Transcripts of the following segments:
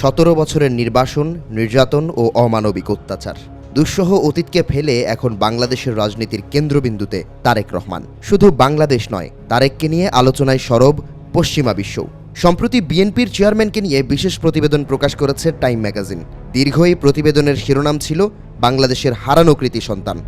সতেরো বছরের নির্বাসন, নির্যাতন ও অমানবিক অত্যাচার। দুঃসহ অতীতকে ফেলে এখন বাংলাদেশের রাজনীতির কেন্দ্রবিন্দুতে তারেক রহমান। শুধু বাংলাদেশ নয়, তারেককে নিয়ে আলোচনায় সরব পশ্চিমা বিশ্ব। সম্প্রতি বিএনপির চেয়ারম্যানকে নিয়ে বিশেষ প্রতিবেদন প্রকাশ করেছে টাইম ম্যাগাজিন। দীর্ঘ এই প্রতিবেদনের শিরোনাম ছিল বাংলাদেশের হারানো কৃতি সন্তান।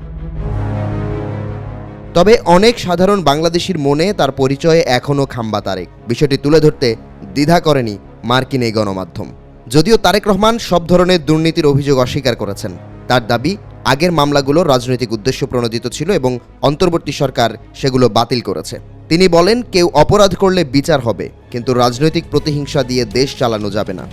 তবে অনেক সাধারণ বাংলাদেশির মনে তার পরিচয়ে এখনও খাম্বা তারেক। বিষয়টি তুলে ধরতে দ্বিধা করেনি মার্কিন এই গণমাধ্যম। যদিও তারেক রহমান সব ধরনের দুর্নীতির অভিযোগ অস্বীকার করেছেন। তার দাবি, আগের মামলাগুলো রাজনৈতিক উদ্দেশ্য প্রণোদিত ছিল এবং অন্তর্বর্তী সরকার সেগুলো বাতিল করেছে। তিনি বলেন, কেউ অপরাধ করলে বিচার হবে, কিন্তু রাজনৈতিক প্রতিহিংসা দিয়ে দেশ চালানো যাবে না।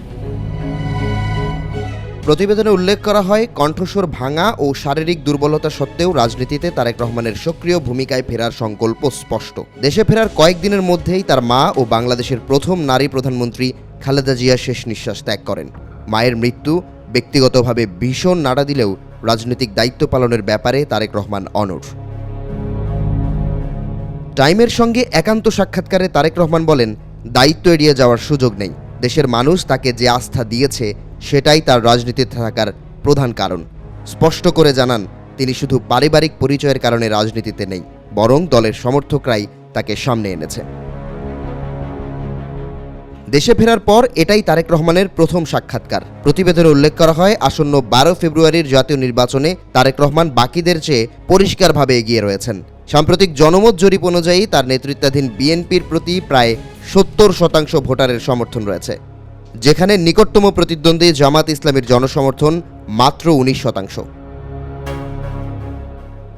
প্রতিবেদনে উল্লেখ করা হয়, কণ্ঠস্বর ভাঙা ও শারীরিক দুর্বলতা সত্ত্বেও রাজনীতিতে তারেক রহমানের সক্রিয় ভূমিকায় ফেরার সংকল্প স্পষ্ট। দেশে ফেরার কয়েকদিনের মধ্যেই তার মা ও বাংলাদেশের প্রথম নারী প্রধানমন্ত্রী খালেদা জিয়া শেষ নিঃশ্বাস ত্যাগ করেন। মায়ের মৃত্যু ব্যক্তিগতভাবে ভীষণ নাড়া দিলেও রাজনৈতিক দায়িত্ব পালনের ব্যাপারে তারেক রহমান অনড়। টাইমের সঙ্গে একান্ত সাক্ষাৎকারে তারেক রহমান বলেন, দায়িত্ব এড়িয়ে যাওয়ার সুযোগ নেই। দেশের মানুষ তাকে যে আস্থা দিয়েছে, সেটাই তার রাজনীতিতে থাকার প্রধান কারণ। স্পষ্ট করে জানান, তিনি শুধু পারিবারিক পরিচয়ের কারণে রাজনীতিতে নেই, বরং দলের সমর্থকরাই তাকে সামনে এনেছে। দেশে ফেরার পর এটাই তারেক রহমানের প্রথম সাক্ষাৎকার। প্রতিবেদনে উল্লেখ করা হয়, আসন্ন বারো ফেব্রুয়ারির জাতীয় নির্বাচনে তারেক রহমান বাকিদের চেয়ে পরিষ্কারভাবে এগিয়ে রয়েছেন। সাম্প্রতিক জনমত জরিপ অনুযায়ী তার নেতৃত্বাধীন বিএনপির প্রতি প্রায় সত্তর শতাংশ ভোটারের সমর্থন রয়েছে। যেখানে নিকটতম প্রতিদ্বন্দ্বী জামাত ইসলামের জনসমর্থন মাত্র উনিশ শতাংশ।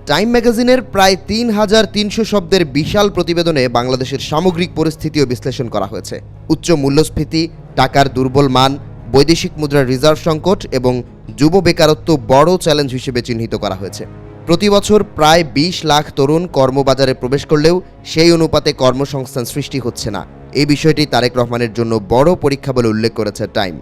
টাইম ম্যাগাজিনের প্রায় তিন হাজার তিনশো শব্দের বিশাল প্রতিবেদনে বাংলাদেশের সামগ্রিক পরিস্থিতিও বিশ্লেষণ করা হয়েছে। উচ্চ মূল্যস্ফীতি, টাকার দুর্বল মান, বৈদেশিক মুদ্রার রিজার্ভ সংকট এবং যুব বেকারত্ব বড় চ্যালেঞ্জ হিসেবে চিহ্নিত করা হয়েছে। প্রতি বছর প্রায় বিশ লাখ তরুণ কর্মবাজারে প্রবেশ করলেও সেই অনুপাতে কর্মসংস্থান সৃষ্টি হচ্ছে না। এই বিষয়টি তারেক রহমানের জন্য বড় পরীক্ষা বলে উল্লেখ করেছে টাইম।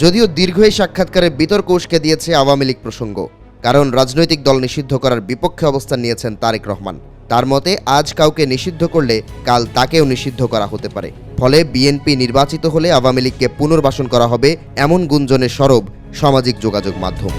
যদিও দীর্ঘ এই সাক্ষাৎকারে বিতর্ক উস্কে দিয়েছে আওয়ামী লীগ প্রসঙ্গ। কারণ রাজনৈতিক দল নিষিদ্ধ করার বিপক্ষে অবস্থান নিয়েছেন তারেক রহমান। তার মতে, আজ কাউকে নিষিদ্ধ করলে কাল তাকেও নিষিদ্ধ করা হতে পারে। ফলে বিএনপি নির্বাচিত হলে আওয়ামী লীগকে পুনর্বাসন করা হবে এমন গুঞ্জনের সরব সামাজিক যোগাযোগ মাধ্যম।